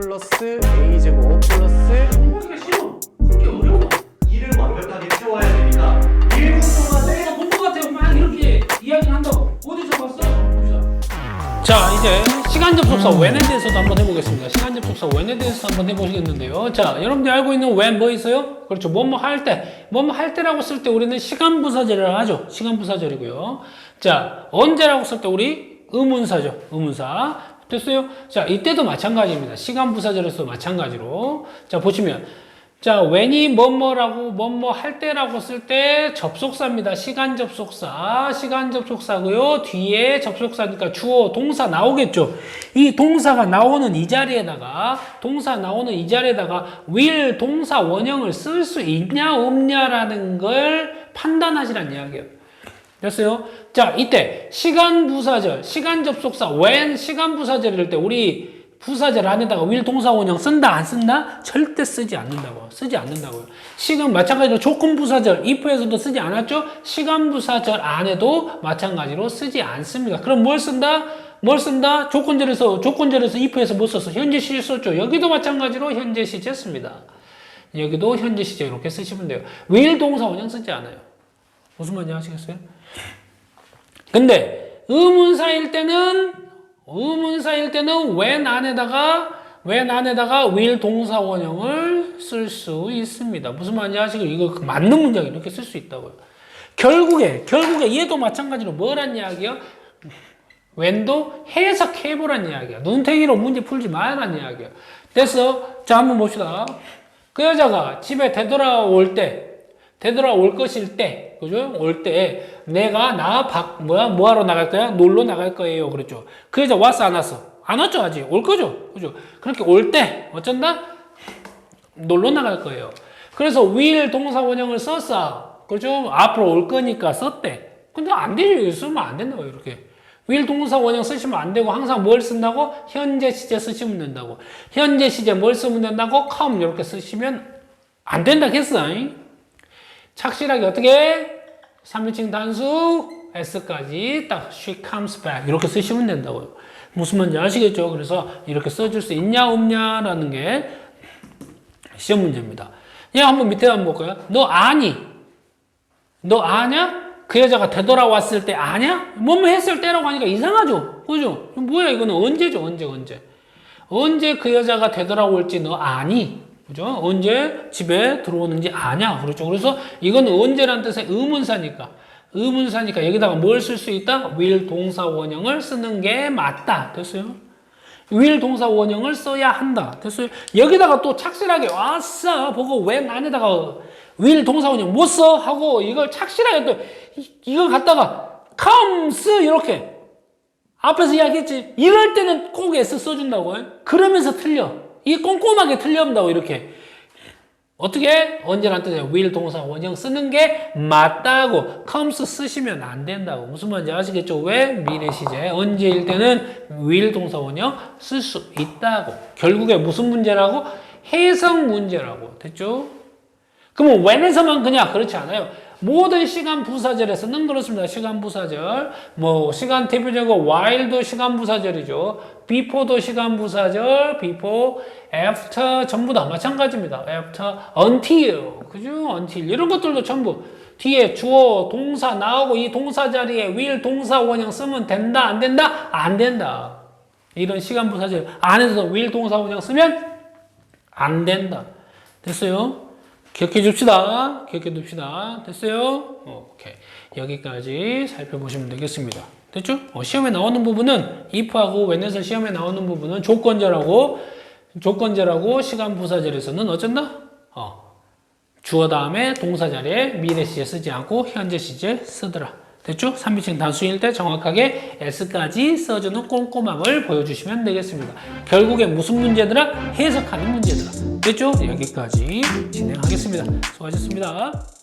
플러스 a제곱 플러스 공부하기가 싫어. 그게 어려워. 일을 완벽하게 채워야 되니까 1분 동안에 내가 본것 같아요. 막 이렇게 이야기를 한다고. 어디서 봤어? 봅시다. 자, 이제 시간 접속사 when에 대해서도 한번 해보겠습니다. 시간 접속사 when에 대해서 한번 해보시겠는데요. 자, 여러분들이 알고 있는 when 뭐 있어요? 그렇죠. 뭐뭐 할 때. 뭐뭐 할 때라고 쓸 때 우리는 시간 부사절이라 하죠. 시간 부사절이고요. 자, 언제라고 쓸 때 우리 의문사죠. 의문사. 됐어요? 자, 이때도 마찬가지입니다. 시간 부사절에서 마찬가지로. 자, 보시면. 자, when이 뭐뭐라고 뭐뭐 할 때라고 쓸 때 접속사입니다. 시간 접속사, 시간 접속사고요. 뒤에 접속사니까 주어, 동사 나오겠죠. 이 동사가 나오는 이 자리에다가 동사 나오는 이 자리에다가 will 동사 원형을 쓸 수 있냐 없냐라는 걸 판단하시란 이야기예요. 됐어요? 자, 이때 시간 부사절, 시간 접속사 when 시간 부사절일 때 우리 부사절 안에다가 will 동사 원형 쓴다 안 쓴다? 절대 쓰지 않는다고. 쓰지 않는다고요. 시간 마찬가지로 조건 부사절 if에서도 쓰지 않았죠? 시간 부사절 안에도 마찬가지로 쓰지 않습니다. 그럼 뭘 쓴다? 뭘 쓴다? 조건절에서 조건절에서 if에서 못 썼어. 현재 시제 썼죠. 여기도 마찬가지로 현재 시제 씁니다. 여기도 현재 시제 이렇게 쓰시면 돼요. will 동사 원형 쓰지 않아요. 무슨 말인지 아시겠어요? 근데 의문사일 때는 의문사일 때는 when 안에다가 when 안에다가 will 동사 원형을 쓸 수 있습니다. 무슨 말인지 아시고 이거 그 맞는 문장 이렇게 쓸 수 있다고요. 결국에 결국에 얘도 마찬가지로 뭐란 이야기요? when도 해석해 보란 이야기야. 눈탱이로 문제 풀지 말란 이야기야. 됐어? 자 한번 봅시다. 그 여자가 집에 되돌아올 때 되돌아올 것일 때, 그죠? 올 때, 내가, 나, 박, 뭐야, 뭐하러 나갈 거야? 놀러 나갈 거예요. 그랬죠. 그 여자 왔어, 안 왔어? 안 왔죠, 아직. 올 거죠? 그죠? 그렇게 올 때, 어쩐다? 놀러 나갈 거예요. 그래서 will 동사 원형을 썼어. 그죠? 앞으로 올 거니까 썼대. 근데 안 되죠. 쓰면 안 된다고, 이렇게. will 동사 원형 쓰시면 안 되고, 항상 뭘 쓴다고? 현재 시제 쓰시면 된다고. 현재 시제 뭘 쓰면 된다고? come 이렇게 쓰시면 안 된다 했어. 잉? 착실하게 어떻게 3인칭 단수 s까지 딱 she comes back 이렇게 쓰시면 된다고요. 무슨 말인지 아시겠죠? 그래서 이렇게 써줄 수 있냐 없냐라는 게 시험 문제입니다. 얘 한번 밑에 한번 볼까요? 너 아니? 너 아냐? 그 여자가 되돌아왔을 때 아냐? 뭐뭐 했을 때라고 하니까 이상하죠? 그죠? 뭐야 이거는 언제죠? 언제 언제? 언제 그 여자가 되돌아올지 너 아니? 그죠? 언제 집에 들어오는지 아냐? 그렇죠. 그래서 이건 언제란 뜻의 의문사니까. 의문사니까 여기다가 뭘 쓸 수 있다? will 동사 원형을 쓰는 게 맞다. 됐어요? will 동사 원형을 써야 한다. 됐어요? 여기다가 또 착실하게 왔어. 보고 when 안에다가 will 동사 원형 못 써? 하고 이걸 착실하게 또 이- 이걸 갖다가 comes 이렇게 앞에서 이야기했지. 이럴 때는 꼭 S 써준다고. 그러면서 틀려. 이게 꼼꼼하게 틀려온다고 이렇게. 어떻게? 언제란 뜻이에요. will 동사 원형 쓰는 게 맞다고. comes 쓰시면 안 된다고. 무슨 말인지 아시겠죠? 왜? 미래 시제. 언제일 때는 will 동사 원형 쓸 수 있다고. 결국에 무슨 문제라고? 해석 문제라고. 됐죠? 그러면 when에서만 그냥 그렇지 않아요. 모든 시간 부사절에서는 그렇습니다. 시간 부사절. 뭐 시간 대표적으로 while도 시간 부사절이죠. before도 시간 부사절, before, after 전부 다 마찬가지입니다. after, until, 그죠? until 이런 것들도 전부 뒤에 주어, 동사 나오고 이 동사 자리에 will 동사 원형 쓰면 된다, 안 된다? 안 된다. 이런 시간 부사절 안에서 will 동사 원형 쓰면 안 된다. 됐어요? 기억해 줍시다. 기억해 둡시다. 됐어요? 오케이. 여기까지 살펴보시면 되겠습니다. 됐죠? 어, 시험에 나오는 부분은 if하고 when에서 시험에 나오는 부분은 조건절하고 조건절하고 시간 부사절에서는 어쩐다? 어, 주어 다음에 동사 자리에 미래 시제 쓰지 않고 현재 시제 쓰더라. 됐죠? 3인칭 단수일 때 정확하게 S까지 써주는 꼼꼼함을 보여주시면 되겠습니다. 결국에 무슨 문제들아? 해석하는 문제들아. 됐죠? 여기까지 진행하겠습니다. 수고하셨습니다.